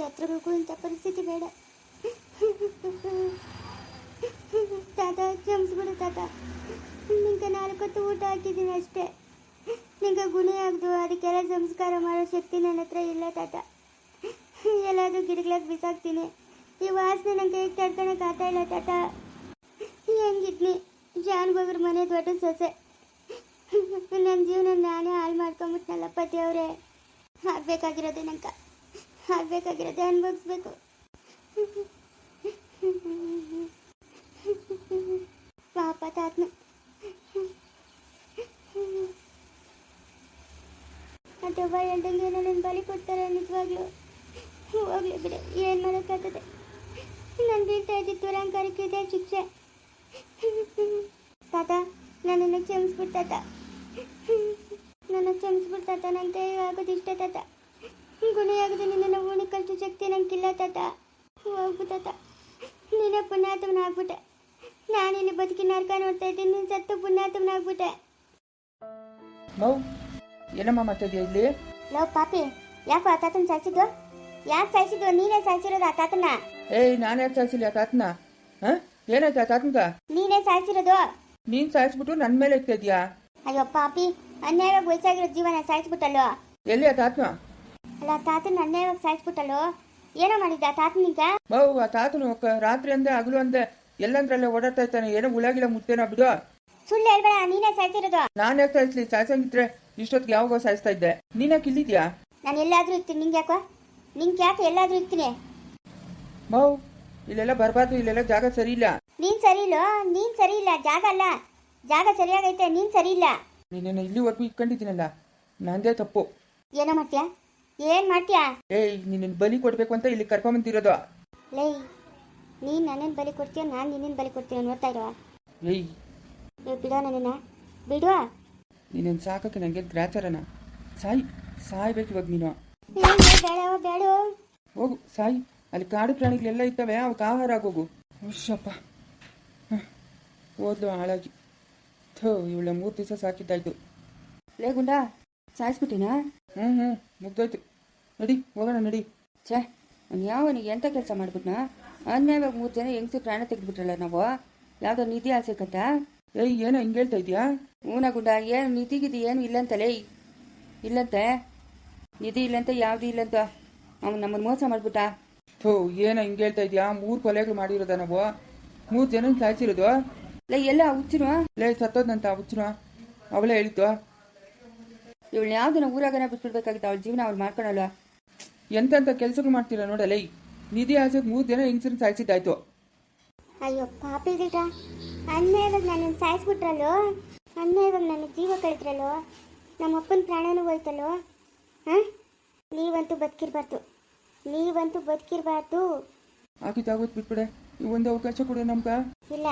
ಬೇಕು ಇಂಥ ಪರಿಸ್ಥಿತಿ ಬೇಡ. ತಾತ, ಕ್ಷಮಿಸ್ಬಿಡು ತಾತ. ನಿಂಗೆ ನಾಲ್ಕೊತ್ತು ಊಟ ಹಾಕಿದ್ದೀನಿ ಅಷ್ಟೇ. ನಿಂಗೆ ಗುಣಿ ಆಗ್ದು, ಅದಕ್ಕೆಲ್ಲ ಸಂಸ್ಕಾರ ಮಾಡೋ ಶಕ್ತಿ ನನ್ನ ಹತ್ರ ಇಲ್ಲ ತಾತ. ಎಲ್ಲಾದರೂ ಗಿಡಗಳಿಗೆ ಬಿಸಾಕ್ತೀನಿ. ಈ ವಾಸನೆ ನಂಗೆ ಹೇಗೆ ತಡ್ಕೊಳಕ್ಕೆ ಆಗ್ತಾ ಇಲ್ಲ ತಾತ. ಹೆಂಗಿದ್ನಿ? ಬಗ್ರ ಮನೆ ದೊಡ್ಡ ಸೊಸೆ. ನನ್ನ ಜೀವನ ನಾನೇ ಹಾಳು ಮಾಡ್ಕೊಂಬಿಟ್ನಲ್ಲ ಪತಿಯವರೇ ಆಗಬೇಕಾಗಿರೋದು ನಂಗೆ. ಆಗ್ಬೇಕಾಗಿರೋದೇ ಅನ್ಭವಿಸ್ಬೇಕು ಪಾಪ ತಾತ್ನ ಅಥವಾ ಹೇಳ್ದಂಗೆ ನನ್ನ ಬಲಿ ಕೊಡ್ತಾರೆ ನಿಜವಾಗ್ಲೂ ಹೋಗ್ಲಿ ಬಿಡಿ ಏನು ಮಾಡೋಕ್ಕಾಗ್ತದೆ ನಾನು ಬೀಳ್ತಾ ಇದ್ದಿದ್ದು ದುರಂಕಾರಕ್ಕೆ ಇದೆ ಶಿಕ್ಷೆ ತಾತ ನನ್ನನ್ನು ಕ್ಷಮಿಸ್ಬಿಡ್ತಾತ ನನ್ನ ಕ್ಷಮಿಸ್ಬಿಡ್ತಾತ ಆಗೋದು ಇಷ್ಟ ತಾತ ಗುಣಿಯಾಗದೆ ನಿನ್ನನ್ನು ಓಣಿ ಕಲಿತು ಶಕ್ತಿ ನಂಗಿಲ್ಲ ತಾತ. ಹೋಗು ತಾತ. ನೀನೇ ಪುಣ್ಯಾತ್ಮನಾಗ್ಬಿಟ್ಟೆ. ನಾನಿಲ್ಲಿ ಬದುಕಿ ನರ್ಕ ನೋಡ್ತಾ ಇದ್ದೀನಿ ನೀನು ಸತ್ತು ಪುಣ್ಯಾತ್ಮನಾಗ್ಬಿಟ್ಟೆ. ಮೌ ಏನಮ್ಮ ಮಾಡ್ತಿದ್ಯಾ ಇಲ್ಲಿ? ಲವ್ ಪಾಪಿ. ಯಾಕೋ ಆ ತಾತನ ಸಾಯಿಸಿದ್ದು? ಯಾಕೆ ಸಾಯಿಸಿದ್ದು? ನೀನೇ ಸಾಯಿಸಿರೋದು ಆ ತಾತನ? ಏಯ್ ನಾನು ಯಾಕೆ ಸಾಯಿಸಿಲ್ಲ ತಾತನ? ಹಾಂ? ಏನಾಯ್ತು ಆ ತಾತನ್ಗ? ನೀನೇ ಸಾಯಿಸಿರೋದು? ನೀನು ಸಾಯಿಸ್ಬಿಟ್ಟು ನನ್ನ ಮೇಲೆ ಇದೆಯಾ ಅಯ್ಯೋ ಪಾಪಿ. ಅನ್ಯಾಯವಾಗಿ ವಯಸ್ಸಾಗಿರೋ ಜೀವನ ಸಾಯಿಸ್ಬಿಟ್ಟಲ್ಲೋ ಎಲ್ಲಿ ಆ ತಾತನ? ಅಲ್ಲ ತಾತ ಅನ್ಯಾಯವಾಗಿ ಸಾಯಿಸ್ಬಿಟ್ಟಲ್ಲೋ? ಏನೋ ಮಾಡಿದ್ದ ತಾತನಿಗ ಮೌ ಆ ತಾತನು ಕ- ರಾತ್ರಿ ಅಂದೆ ಹಗಲು ಅಂದೆ ಎಲ್ಲಂದ್ರಲ್ಲೇ ಓಡಾಡ್ತಾ ಇರ್ತಾನೆ. ಏನೋ ಉಳಾಗಿಲ್ಲ ಮುತ್ತೇನ ಬಿಡು. ಸುಳ್ಳು ಹೇಳ್ಬೇಡ ನೀನೇ ಸಾಯ್ತಿರೋದು. ನಾನು ಯಾಕೆ ಸಾಯಿಸ್ಲಿ ಸಾಯ್ಸಂಗಿದ್ರೆ ಇಷ್ಟೊತ್ತಿಗೆ ಯಾವಾಗ ಸಾಯಿಸ್ತಾ ಇದ್ದೆ. ನೀನ್ಯಾಕೆ ಇಲ್ಲಿದ್ಯಾ ನಾನು ಎಲ್ಲಾದ್ರೂ ಇರ್ತೀನಿ ನಿಂಗೆ ಯಾಕೋ? ನಿಂಗೆ ಯಾಕೆ ಎಲ್ಲಾದ್ರೂ ಇರ್ತೀನಿ? ಮೌ ಇಲ್ಲೆಲ್ಲ ಬರಬಾರ್ದು ಇಲ್ಲೆಲ್ಲ ಜಾಗ ಸರಿ ಇಲ್ಲ. ನೀನ್ ಸರಿ ಇಲ್ಲ? ನೀನ್ ಸರಿ ಇಲ್ಲ ಜಾಗ ಅಲ್ಲ. ಜಾಗ ಸರಿಯಾಗೈತೆ ನೀನ್ ಸರಿ ಇಲ್ಲ. ನೀನೇನು ಇಲ್ಲಿವರೆಗೂ ಇಟ್ಕೊಂಡಿದ್ದೀನಲ್ಲ. ನಂದೇ ತಪ್ಪು. ಏನೋ ಮಾಡ್ತೀಯಾ? ಏನ್ ಮಾಡ್ತೀಯಾ? ಏಯ್ ನಿನ್ನ ಬಲಿ ಕೊಡ್ಬೇಕು ಅಂತ ಇಲ್ಲಿ ಕರ್ಕೊಂಬಂದಿರೋದು. ಲೇ ನೀನ್ ನನ್ನ ಬಲಿ ಕೊಡ್ತೀಯ ನಾನು ನಿನ್ನ ಬಲಿ ಕೊಡ್ತೀನಿ ನೋಡ್ತಾ ಇರೋ ಏಯ್. ಏ ಬಿಡೋ ನನ್ನನ್ನ. ಬಿಡುವ? ನೀನೇನು ಸಾಕಕ್ಕೆ ನನಗೆ ಗ್ರಾಚಾರನ. ಸಾಯಿ ಸಾಯ್ಬೇಕು ಇವಾಗ ನೀನು. ಬೇಡ ಬೇಡ ಹೋಗು ಸಾಯಿ. ಅಲ್ಲಿ ಕಾಡು ಪ್ರಾಣಿಗಳೆಲ್ಲ ಇರ್ತವೆ ಅವಕ್ಕೆ ಆಹಾರ ಆಗೋಗು. ಹುಷಪ್ಪ. ಓದ್ಲು ಹಾಳಾಗಿ. ಥೋ ಇವಳ ಮೂರು ದಿವಸ ಸಾಕಿದ್ದಾಯ್ತು. ಲೇ ಗುಂಡ ಸಾಯಿಸ್ಬಿಟ್ಟಿನಾ? ಹ್ಞೂ ಹ್ಞೂ ಮುಗ್ದೋಯ್ತು. ನಡಿ ಹೋಗೋಣ ನಡಿ. ಛೇ ಅವ್ನು ಯಾವನಿಗೆ ಎಂಥ ಕೆಲಸ ಮಾಡ್ಬಿಟ್ನಾ? ಅನ್ಯಾಯವಾಗಿ ಮೂರು ಜನ ಹೆಂಗಸಿ ಪ್ರಾಣ ತೆಗೆದ್ಬಿಟ್ರಲ್ಲ ನಾವು? ಯಾವುದೋ ನಿಧಿ ಆಸೆ ಕಟ್ಟ ಏಯ್ ಏನೋ ಹಿಂಗೆ ಹೇಳ್ತಾ ಇದೀಯಾ? ಹೂನ ಗುಂಡ ಏನು ನಿಧಿಗಿದು ಏನು ಇಲ್ಲಂತಲೇ? ಇಲ್ಲಂತೆ? ನಿಧಿ ಇಲ್ಲಂತ ಯಾವುದು ಇಲ್ಲಂತ? ಅವ್ನು ನಮ್ಮನ್ನು ಮೋಸ ಮಾಡ್ಬಿಟ್ಟ. ಥೋ ಏನೋ ಹಿಂಗೆ ಹೇಳ್ತಾ ಇದೀಯಾ? ಮೂರು ಕೊಲೆಗಳು ಮಾಡಿರೋದ ನಾವು? ಮೂರು ಜನ ಸಾಯಿಸಿರೋದು? ಲೇ ಎಲ್ಲ ಹುಚ್ಚಿರುವ ಲೇ ಸತ್ತೋದಂತ ಹುಚ್ಚಿರುವ ಅವಳೇ ಹೇಳಿದ್ದು? ಇವಳು ಯಾವ್ದನ್ನ ಊರಾಗನ ಬಿಟ್ಬಿಡ್ಬೇಕಾಗಿತ್ತು ಅವಳ ಜೀವನ ಅವ್ಳು ಮಾಡ್ಕೊಳಲ್ಲ ಎಂತೆಂಥ ಕೆಲಸಗಳು ಮಾಡ್ತೀರಾ ನೋಡಲ್ಲ ನಿಧಿ ಆಸೆಗೆ ಮೂರು ದಿನ ಇನ್ಸೂರೆನ್ಸ್ ಸಾಯಿಸಿದ್ದಾಯ್ತು. ಅಯ್ಯೋ ಪಾಪಿ ಗಿಡ ಅನ್ಯಾಯವಾಗಿ ನಾನು ಸಾಯಿಸ್ಬಿಟ್ರಲ್ಲೋ? ಅನ್ಯಾಯವಾಗಿ ನನ್ನ ಜೀವ ಕಳಿದ್ರಲ್ಲೋ? ನಮ್ಮ ಅಪ್ಪನ ಪ್ರಾಣನೂ ಹೋಯ್ತಲ್ಲೋ? ಹಾಂ? ನೀವಂತೂ ಬದುಕಿರ್ಬಾರ್ದು. ನೀವಂತೂ ಬದುಕಿರ್ಬಾರ್ದು. ಆಗಿದ್ದಾಗೋದು ಬಿಟ್ಬಿಡೆ. ಈ ಒಂದು ಅವಕಾಶ ಕೊಡು ನಮ್ಗೆ. ಇಲ್ಲ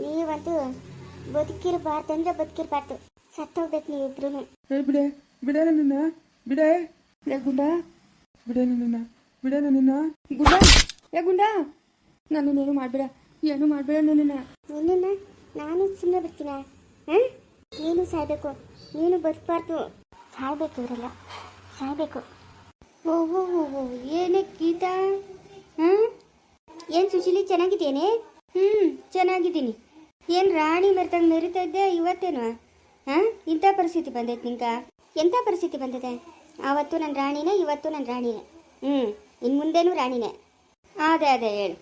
ನೀವಂತೂ ಬದುಕಿರ್ಬಾರ್ದಂದ್ರೆ ಬದುಕಿರ್ಬಾರ್ದು. ಸತ್ತೋಗ್ಬೇಕು ನೀವಿಬ್ರು ಏ ಬಿಡೆ ಬಿಡೆ ನನ್ನ ಬಿಡೆ. ಏ ಗುಂಡ. ಬಿಡೆ ನನ್ನ ಬಿಡೆ ನನ್ನ ಗುಂಡ. ಏ ಗುಂಡ. ಏನು ಮಾಡ್ಬೇಡ ಏನು ಮಾಡ್ಬೇಡ ನನ್ನನ್ನ. ನಿನ್ನನ್ನು ನಾನು ಸುಮ್ಮನೆ ಬರ್ತೀನ ಹಾಂ? ನೀನು ಸಾಯ್ಬೇಕು ನೀನು ಬದುಕಬಾರ್ದು. ಸಾಯ್ಬೇಕು ಇವರೆಲ್ಲ ಸಾಯ್ಬೇಕು. ಓ ಓ ಓ ಓ ಏನೇ ಗೀತಾ? ಹಾಂ? ಏನು ಸುಶೀಲಿ ಚೆನ್ನಾಗಿದ್ದೇನೆ? ಹ್ಞೂ ಚೆನ್ನಾಗಿದ್ದೀನಿ. ಏನು ರಾಣಿ ಮೆರೆದಂಗೆ ಮೆರಿತಾ ಇದ್ದೆ ಇವತ್ತೇನು? ಹಾಂ? ಇಂಥ ಪರಿಸ್ಥಿತಿ ಬಂದೈತೆ ನಿಂಗೆ. ಎಂಥ ಪರಿಸ್ಥಿತಿ ಬಂದಿದೆ ಆವತ್ತು ನನ್ನ ರಾಣಿನೇ, ಇವತ್ತು ನನ್ನ ರಾಣಿನೇ. ಹ್ಞೂ ಇನ್ನು ಮುಂದೇನೂ ರಾಣಿನೇ. ಅದೇ ಅದೇ ಹೇಳು.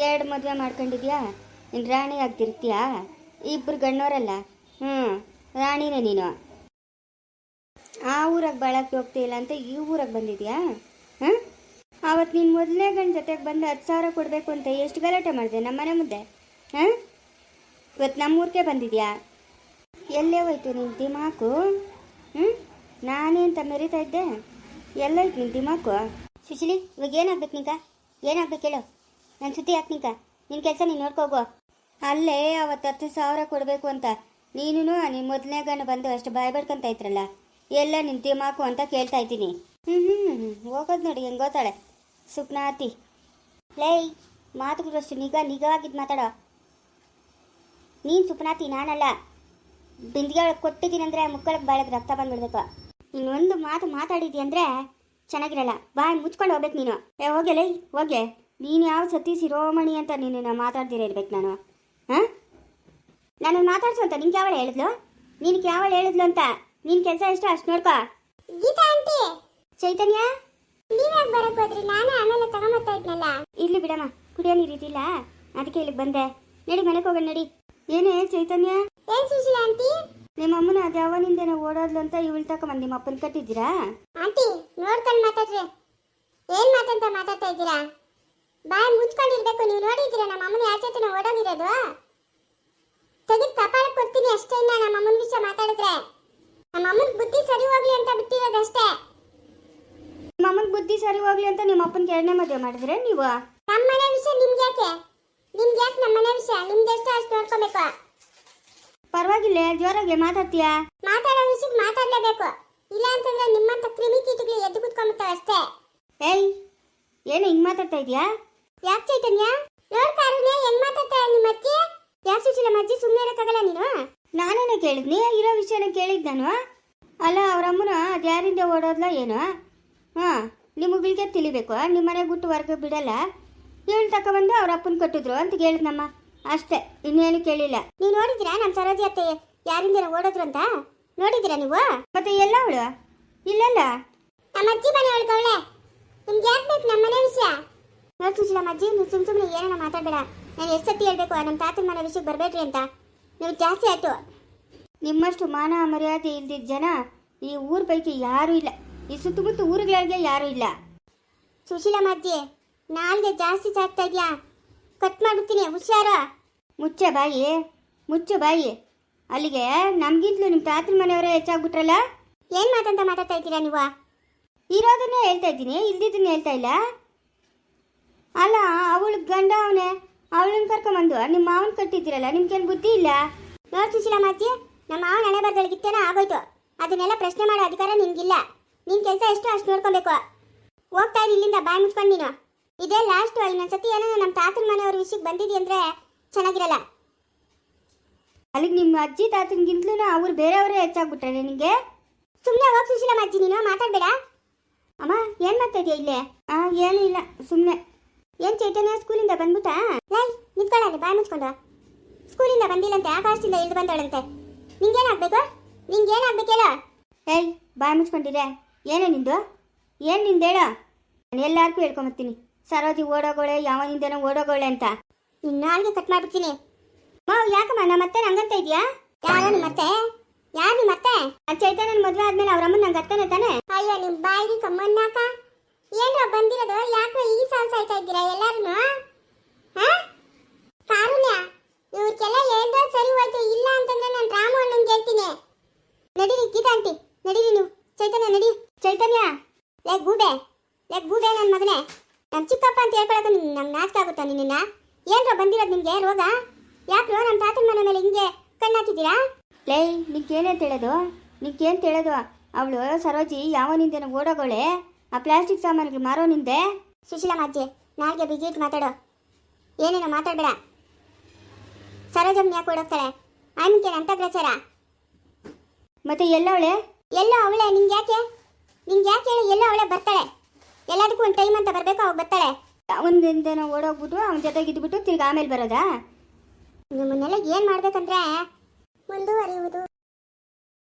ಎರಡು ಮದುವೆ ಮಾಡ್ಕೊಂಡಿದ್ಯಾ? ನೀನು ರಾಣಿ ಆಗ್ತಿರ್ತೀಯಾ? ಇಬ್ಬರು ಗಣ್ಣವರಲ್ಲ ಹ್ಞೂ ರಾಣಿನೇ ನೀನು. ಆ ಊರಾಗ ಬಾಳಕ್ಕೆ ಹೋಗ್ತಿಲ್ಲ ಅಂತ ಈ ಊರಾಗೆ ಬಂದಿದ್ಯಾ? ಹಾಂ? ಅವತ್ತು ನೀನು ಮೊದಲನೇ ಗಂಡ ಜೊತೆಗೆ ಬಂದು ಹತ್ತು ಸಾವಿರ ಕೊಡಬೇಕು ಅಂತ ಎಷ್ಟು ಗಲಾಟೆ ಮಾಡಿದೆ ನಮ್ಮ ಮನೆ ಮುಂದೆ? ಹಾಂ? ಇವತ್ತು ನಮ್ಮೂರಿಗೆ ಬಂದಿದ್ಯಾ? ಎಲ್ಲೇ ಹೋಯ್ತು ನಿನ್ನ ದಿಮಾಕು? ಹ್ಞೂ ನಾನೇ ಅಂತ ಮೆರಿತಾ ಇದ್ದೆ ಎಲ್ಲೋಯ್ತು ನಿನ್ನ ದಿಮಾಕು? ಸುಶಿಲಿ, ಇವಾಗ ಏನಾಗ್ಬೇಕು ನಿಂಕ ಏನಾಗ್ಬೇಕು ಹೇಳು. ನನ್ನ ಸುದ್ದಿ ಯಾಕೆ ನಿಂಕ ನಿನ್ನ ಕೆಲಸ ನೀನು ನೋಡ್ಕೋಗು. ಅಲ್ಲೇ ಅವತ್ತು ಹತ್ತು ಸಾವಿರ ಕೊಡಬೇಕು ಅಂತ. ನೀನು ನಿಮ್ಮ ಮೊದಲನೇ ಗಂಡ ಬಂದು ಅಷ್ಟು ಬಾಯ್ ಬಡ್ಕೊಂತ ಇದ್ರಲ್ಲ. ಎಲ್ಲ ನಿನ್ನ ದಿಮಾಕು ಅಂತ ಕೇಳ್ತಾ ಇದ್ದೀನಿ. ಹ್ಞೂ ಹ್ಞೂ ಹ್ಞೂ ಹೋಗೋದು ನೋಡಿ, ಹೆಂಗೆ ಗೊತ್ತಾಳೆ ಸುಪ್ನಾತಿ ಲೇಯ್ ಮಾತುಗಳಷ್ಟು ನಿಗಾ ನಿಗಾವಾಗಿದ್ದು ಮಾತಾಡೋ. ನೀನು ಸುಪ್ನಾತಿ, ನಾನಲ್ಲ. ಬಿಂದಿಗೆ ಒಳಗೆ ಕೊಟ್ಟಿದ್ದೀನಿ ಅಂದರೆ ಮುಕ್ಕಳಕ್ಕೆ ಬಾಳಕ್ಕೆ ರಕ್ತ ಬಂದ್ಬಿಡ್ಬೇಕು. ಇನ್ನೊಂದು ಮಾತು ಮಾತಾಡಿದ್ದಿ ಅಂದರೆ ಚೆನ್ನಾಗಿರಲ್ಲ. ಬಾಯ್ ಮುಚ್ಕೊಂಡು ಹೋಗ್ಬೇಕು ನೀನು. ಏ ಹೋಗೆಲೇ ಹೋಗೆ ನೀನು ಯಾವ ಸತಿ ಶಿರೋಮಣಿ ಅಂತ ನೀನು ಮಾತಾಡ್ದಿರ ಇರ್ಬೇಕು ನಾನು. ಹಾಂ? ನಾನು ಮಾತಾಡ್ಸು ಅಂತ ನಿನ್ಗೆ ಯಾವಳು ಹೇಳಿದ್ಲು? ನಿನ್ಗೆ ಯಾವಳು ಹೇಳಿದ್ಲು ಅಂತ? ನಿನ್ ಕೆಲಸ ಎಷ್ಟು? ಅಷ್ಟು ನೋಡ್ಕೋ. ಗೀತಾ ಆಂಟಿ! ಚೈತನ್ಯ? ನೀವ್ಯಾಕೆ ಬರಕ್ ಹೋದ್ರಿ? ನಾನೇ ಆಮೇಲೆ ತಗೊಂಬತ್ತಾ ಇದ್ನಲ್ಲ. ಇರ್ಲಿ ಬಿಡಮ್ಮ ಕುಡಿಯೋ ನೀರು ಇದಿಲ್ಲ ಅದಕ್ಕೆ ಇಲ್ಲಿ ಬಂದೆ. ನಡಿ ಮನೆಗೆ ಹೋಗೋಣ ನಡಿ. ಏನೇ ಚೈತನ್ಯ? ಏನ್ ಸುಶೀಲ ಆಂಟಿ? ನಿಮ್ಮ ಅಮ್ಮನ ಅದ ಯಾವನಿಂದನೇ ಓಡೋದ್ಲು ಅಂತ ಇವಳು ತಕೊಂಬಂದು ನಿಮ್ಮ ಅಪ್ಪನ ಕಟ್ಟಿದ್ದೀರಾ? ಆಂಟಿ ನೋಡ್ಕೊಂಡು ಮಾತಾಡ್ರಿ. ಏನ್ ಮಾತಂತ ಮಾತಾಡ್ತಾ ಇದ್ದೀರಾ? ಬಾಯ್ ಮುಚ್ಕೊಂಡಿರ್ಬೇಕು ನೀವು ನೋಡಿದ್ದೀರಾ ನಮ್ಮ ಅಮ್ಮನ ಯಾರ ಜೊತೆ ಓಡೋಗಿರೋದು ತೆಗೆದು ಕಪಾಳ ಕೊಡ್ತೀನಿ ಅಷ್ಟೇ ಇನ್ನ ನಮ್ಮ ಅಮ್ಮನ ವಿಷಯ ಮಾತಾಡಿದ್ರೆ. ನಮ್ಮ ಅಮ್ಮನ ಬುದ್ಧಿ ಸರಿ ಹೋಗ್ಲಿ ಅಂತ ಬಿಟ್ಟಿರೋದಷ್ಟೇ. ನಿಮ್ಮ ಅಮ್ಮನ ಬುದ್ಧಿ ಸರಿ ಹೋಗ್ಲಿ ಅಂತ ನಿಮ್ಮ ಅಪ್ಪನ ಎರಡನೇ ಮದುವೆ ಮಾಡಿದ್ರೆ ನೀವು? ನಮ್ಮ ಮನೆ ವಿಷಯ ನಿಮ್ಗೆ ಯಾಕೆ ನಿಮ್ಗೆ ಯಾಕೆ ನಮ್ಮ ಮನೆ ವಿಷಯ? ನಿಮ್ದೆಷ್ಟು ಅಷ್ಟು ನೋಡ್ಕೋಬೇಕು. ಪರವಾಗಿಲ್ಲ ಜೋರಾಗಿ ಮಾತಾಡ್ತೀಯಾ? ಮಾತಾಡೋ ವಿಷಯಕ್ಕೆ ಮಾತಾಡಲೇಬೇಕು. ಇಲ್ಲ ಅಂತಂದ್ರೆ ನಿಮ್ಮಂತ ಕ್ರಿಮಿ ಕೀಟಗಳು ಎದ್ದು ಕುತ್ಕೊಂಡ್ಬಿಡ್ತಾವೆ ಅಷ್ಟೇ. ಏಯ್ ಏನು ಹಿಂಗ್ ಮಾತಾಡ್ತಾ ಇದೀಯಾ ಯಾಕೆ ಚೈತನ್ಯ? ನೋಡ್ತಾರನೆ ಹೆಂಗ್ ಮಾತಾಡ್ತಾ ನಿಮ್ಮ ಅಜ್ಜಿ? ಯಾಕೆ ಸುಶೀಲ ಅಜ್ಜಿ ಸುಮ್ಮನೆ ಇರೋಕ್ಕಾಗಲ್ಲ ನೀನು? ನಾನೇನೆ ಕೇಳಿದ್ನಿ? ಇರೋ ವಿಷಯನ ಕೇಳಿದ್ ನಾನು? ಅಲ್ಲ ಅವರಮ್ಮನ ಅದು ಯಾರಿಂದ ಓಡೋದ್ಲ ಏನು? ಹಾಂ ನಿಮಗಳಿಗೆ ತಿಳಿಬೇಕು. ನಿಮ್ಮ ಮನೆ ಗುಟ್ಟು ಹೊರಗೆ ಬಿಡಲ್ಲ. ಇವಳು ತಕೊಂಬಂದು ಅವ್ರ ಅಪ್ಪನ ಕೊಟ್ಟಿದ್ರು ಅಂತ ಕೇಳಿದ್ನಮ್ಮ. ಅಷ್ಟೇ ಇನ್ನೇನು ಕೇಳಿಲ್ಲ. ನೀವು ನೋಡಿದ್ದೀರಾ ನಮ್ಮ ಸರೋಜಿ ಅತ್ತೆ ಯಾರಿಂದ ಓಡೋದ್ರು ಅಂತ? ನೋಡಿದ್ದೀರಾ ನೀವು? ಮತ್ತೆ ಎಲ್ಲ ಅವಳು? ಇಲ್ಲಲ್ಲ? ನಮ್ಮ ಅಜ್ಜಿ ಮನೆ ಹೇಳ್ಕೊಳ್ಳೆ ನಿಮ್ಗೆ ಯಾಕೆ ಬೇಕು ನಮ್ಮ ಮನೆ ವಿಷಯ? ನೋಡಿ ಸುಶೀಲ ಅಜ್ಜಿ ನೀವು ಸುಮ್ ಸುಮ್ಮನೆ ಏನನ್ನ ಮಾತಾಡಬೇಡ. ನಾನು ಎಷ್ಟು ಸತಿ ಹೇಳ್ಬೇಕು ನಮ್ಮ ತಾತನ ಮನೆ ವಿಷಯಕ್ಕೆ ಬರಬೇಡ್ರಿ ಅಂತ. ನೀವು ಜಾಸ್ತಿ ಆಯ್ತು. ನಿಮ್ಮಷ್ಟು ಮಾನ ಮರ್ಯಾದೆ ಇಲ್ದಿದ್ದ ಜನ ಈ ಊರ ಪೈಕಿ ಯಾರೂ ಇಲ್ಲ. ಈ ಸುತ್ತಮುತ್ತ ಊರುಗಳಿಗೆ ಯಾರೂ ಇಲ್ಲ. ಸುಶೀಲಮ್ಮ ಅಜ್ಜಿ ನಾಲ್ಗೆ ಜಾಸ್ತಿ ಚಾಕ್ತಾ ಇದೆಯಾ? ಕಟ್ ಮಾಡ್ತೀನಿ ಹುಷಾರು. ಮುಚ್ಚ ಬಾಯಿ ಮುಚ್ಚ ಬಾಯಿ. ಅಲ್ಲಿಗೆ ನಮ್ಗಿಂತಲೂ ನಿಮ್ಮ ತಾತನ ಮನೆಯವರೇ ಹೆಚ್ಚಾಗ್ಬಿಟ್ರಲ್ಲ? ಏನು ಮಾತಂತ ಮಾತಾಡ್ತಾ ಇದ್ದೀರಾ ನೀವು? ಇರೋದನ್ನೇ ಹೇಳ್ತಾ ಇದ್ದೀನಿ ಇಲ್ದಿದ್ದನ್ನ ಹೇಳ್ತಾ ಇಲ್ಲ. ಅಲ್ಲ ಅವಳು ಗಂಡ ಅವನೇ ಅವಳನ್ನ ಕರ್ಕೊಂಬಂದು ನಿಮ್ಮ ಮಾವನ್ ಕಟ್ಟಿದ್ದೀರಲ್ಲ ನಿಮ್ಗೇನು ಬುದ್ಧಿ ಇಲ್ಲ? ನೋಡಿ ಸುಶೀಲಮ್ಮ ಮಾತಿ ನಮ್ಮ ಮಾವನ ಹಣೆ ಬರ್ದೊಳಗಿತ್ತೇನೋ ಆಗೋಯ್ತು. ಅದನ್ನೆಲ್ಲ ಪ್ರಶ್ನೆ ಮಾಡೋ ಅಧಿಕಾರ ನಿನ್ಗಿಲ್ಲ ನಿನ್ ಕೆಲಸ ಎಷ್ಟು ಅಷ್ಟು ನೋಡ್ಕೊಬೇಕು. ಹೋಗ್ತಾ ಇರಿ ಇಲ್ಲಿಂದ ಬಾಯ್ ಮುಚ್ಕೊಂಡು ನೀನು. ಇದೇ ಲಾಸ್ಟ್ ಇನ್ನೊಂದ್ಸತಿ ಏನೋ ನಮ್ಮ ತಾತನ ಮನೆಯವ್ರ ವಿಷಯಕ್ಕೆ ಬಂದಿದ್ದಿ ಅಂದ್ರೆ ಚೆನ್ನಾಗಿರಲ್ಲ. ಅಲ್ಲಿಗೆ ನಿಮ್ಮ ಅಜ್ಜಿ ತಾತನಿಗಿಂತಲೂ ಅವ್ರು ಬೇರೆಯವರೇ ಹೆಚ್ಚಾಗ್ಬಿಟ್ರೆ ನಿನಗೆ ಸುಮ್ಮನೆ ಹೋಗಿ ಸುಶೀಲಮ್ಮ ಅಜ್ಜಿ ನೀನು ಮಾತಾಡಬೇಡ. ಅಮ್ಮ ಏನು ಮಾಡ್ತಾ ಇದೆಯಾ ಇಲ್ಲೇ? ಆ ಏನೂ ಇಲ್ಲ ಸುಮ್ಮನೆ ಏನು ಚೈತನ್ಯ ಸ್ಕೂಲಿಂದ ಬಂದ್ಬಿಟ್ಟಾ ಲೈ ನಿಂತ್ಕೊಳ್ಳಿ ಬಾಯ್ ಮುಚ್ಕೊಂಡು ಸ್ಕೂಲಿಂದ ಬಂದಿಲ್ಲಂತೆ ಆಕಾಶದಿಂದ ಇಳಿದು ಬಂದವಳಂತೆ. ನಿಂಗೇನಾಗಬೇಕು ನಿಂಗೇನಾಗ್ಬೇಕು ಹೇಳು? ಏಯ್ ಬಾಯ್ ಮುಚ್ಕೊಂಡಿದೆ ಏನೇ ನಿಂದು? ಏನು ನಿಂದು ಹೇಳು ನಾನು ಎಲ್ಲಾರ್ಗೂ ಹೇಳ್ಕೊಂಬತ್ತೀನಿ. ಸರೋಜಿ ಓಡೋಗೋಳೆ ಯಾವನಿಂದನೋ ಓಡೋಗೋಳೆ ಅಂತ. ನಿನ್ನ ನಾಲ್ಗೆ ಕಟ್ ಮಾಡ್ಬಿಡ್ತೀನಿ. ಮಾವ್ ಯಾಕಮ್ಮ ನಮ್ಮ ಮತ್ತೆ ನಂಗಂತ ಇದೆಯಾ? ಯಾರ ನಿಮ್ಮ ಮತ್ತೆ ಯಾರು ನಿಮ್ಮ ಮತ್ತೆ ಆ ಚೈತನ್ಯನ ಮದುವೆ ಆದ್ಮೇಲೆ ಅವ್ರ ಅಮ್ಮನ ನಂಗೆ ಅತ್ತನೆ ತಾನೆ? ಅಯ್ಯೋ ನಿಮ್ ಬಾಯಿಗೆ ಕಮ್ಮಣ್ಣಾಕ ಏನ್ರ ಬಂದಿರೋದು? ಯಾಕೋ ಈ ಸಾಲ್ಸ್ ಆಯ್ತಾ ಇದ್ದೀರಾ ಎಲ್ಲಾರು ಹಾ? ಕಾರುಣ್ಯ ಇವ್ರಿಗೆಲ್ಲ ಹೇಳ್ದ ಸರಿ ಹೋಯ್ತು ಇಲ್ಲ ಅಂತಂದ್ರೆ ನಾನು ರಾಮು ಅಣ್ಣನ್ ಹೇಳ್ತೀನಿ ನಡೀರಿ ಗೀತಾ ಆಂಟಿ ನಡೀರಿ ನೀವು ಚೈತನ್ಯ ನಡಿ ಚೈತನ್ಯ ಲೇ ಗೂಬೆ ಲೇ ಗೂಬೆ ನನ್ನ ಮಗನೇ ನಮ್ಮ ಚಿಕ್ಕಪ್ಪ ಅಂತ ನಮ್ಗೆ ನಾಚಿಕೆ ಆಗುತ್ತಾ ನಿನ್ನ ಏನ್ರೋ ಬಂದಿರೋದು ನಿಮಗೆ ರೋಗ? ಯಾಕ್ರೋ ನಮ್ಮ ತಾತನ ಮನೆ ಮೇಲೆ ಹಿಂಗೆ ಕಣ್ಣಾಕಿದ್ದೀರಾ? ಲೇ ನಿಂಗೇನೇ ಹೇಳೋದು? ನಿಂಗೇನು ಹೇಳೋದು ಅವಳು ಸರೋಜಿ ಯಾವನಿಂದನೋ ಓಡೋಗೋಳೆ? ಆ ಪ್ಲಾಸ್ಟಿಕ್ ಸಾಮಾನುಗಳು ಮಾರೋ ನಿಂದೆ? ಸುಶೀಲಮ್ಮ ಅಜ್ಜಿ ನಾಲ್ಗೆ ಇಟ್ಟು ಮಾತಾಡೋ. ಏನೇನೋ ಮಾತಾಡಬೇಡ. ಸರೋಜಮ್ಮ ಯಾಕೆ ಓಡೋಗ್ತಾಳೆ? ಆಯ್ಮಿಕೆ ಅಂತ ಪ್ರಚಾರ ಮತ್ತೆ ಎಲ್ಲವಳೆ ಎಲ್ಲ ಅವಳೆ? ನಿಂಗೆ ಯಾಕೆ ನಿಂಗೆ ಯಾಕೆ ಹೇಳಿ ಎಲ್ಲ ಅವಳೆ ಬರ್ತಾಳೆ? ಎಲ್ಲದಕ್ಕೂ ಒಂದು ಟೈಮ್ ಅಂತ ಬರಬೇಕು ಅವಾಗ ಬರ್ತಾಳೆ. ಅವನಿಂದನೋ ಓಡೋಗ್ಬಿಟ್ಟು ಅವನ ಜೊತೆಗೆ ಇದ್ಬಿಟ್ಟು ತಿರ್ಗಿ ಆಮೇಲೆ ಬರೋದಾ? ನಿಮ್ಮನ್ನೆಲ್ಲ ಏನು ಮಾಡ್ಬೇಕಂದ್ರೆ ಮುಂದುವರಿಯುವುದು.